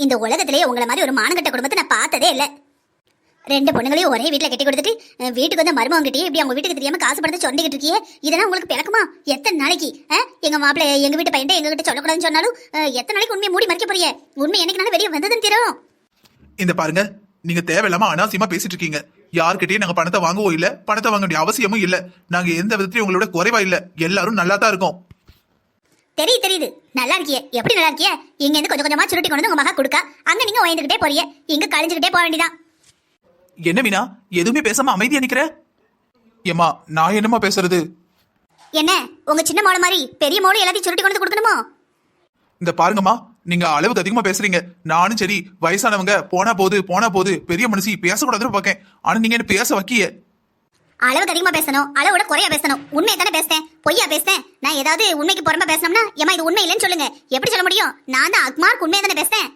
இந்த உலகத்திலேயே உங்களை மாதிரி ஒரு மானங்கட்ட குடும்பத்தை நான் பார்த்ததே இல்லை. ரெண்டு பொண்ணுங்களையும் ஒரே வீட்டில் கட்டி கொடுத்துட்டு வீட்டுக்கு வந்து மருமகிட்டே இப்படி அவங்க வீட்டுக்கு தெரியாம காசு படுத்து சொன்னிக்கிட்டு இருக்கியே? இதெல்லாம் உங்களுக்கு பிறக்குமா எத்தனை நாளைக்கு அஹ், எங்க மாப்பிள்ளை எங்க வீட்டு பையன் எங்க கிட்ட சொல்லக்கூடாதுன்னு சொன்னாலும் எத்தனை நாளைக்கு உண்மையை மூடி மறைக்க போறிய? உண்மை என்னைக்கு வெளியே வந்ததுன்னு தெரியும். இந்த பாருங்க நீங்க தேவையில்லாம அனாவசியமா பேசிட்டு இருக்கீங்க. யார்கிட்டயும் நாங்க பணத்தை வாங்குவோம் இல்ல பணத்தை வாங்க வேண்டிய அவசியமும் இல்ல. நாங்க எந்த விதத்திலயும் உங்களோட குறைவா இல்ல. எல்லாரும் நல்லா தான் இருக்கோம். தெரியுது தெரியுது. நல்லா இருக்கியே. எப்படி நல்லா இருக்கியே? இங்க இருந்து கொஞ்சம் கொஞ்சமா சுருட்டி கொண்டு உங்க மகா கொடுக்க. அங்க நீங்க உயர்ந்துகிட்டே போறிய இங்க கழிஞ்சுக்கிட்டே போக வேண்டியதான் என்ன மீனா? எதுவுமே பேசாம அமைதியா நிக்கிற? ஏமா நான் என்னமா பேசுறது? என்ன? உங்க சின்ன மோள மாதிரி பெரிய மோளம் எல்லாத்தையும் சுருட்டி கொண்டு கொடுக்கணுமோ? இந்த பாருங்கம்மா நீங்க அளவுக்கு அதிகமா பேசுறீங்க. நானும் சரி வயசானவங்க போனா போது போனா போது பெரிய மனுஷி பேசக்கூடாதுன்னு பார்க்கேன். ஆனா நீங்க என்ன பேச வைக்கிய? அளவுக்கு அதிகமா பேசணும் அளவோட குறையா பேசணும். உண்மையை தானே பேசுறேன் பொய்யா பேசுறேன் நான் ஏதாவது உண்மைக்கு புறம்பா பேசணும்னா ஏமா இது உண்மை இல்லைன்னு சொல்லுங்க. எப்படி சொல்ல முடியும்? நான் தான் அக்மார்க் உண்மையை தானே பேசுறேன்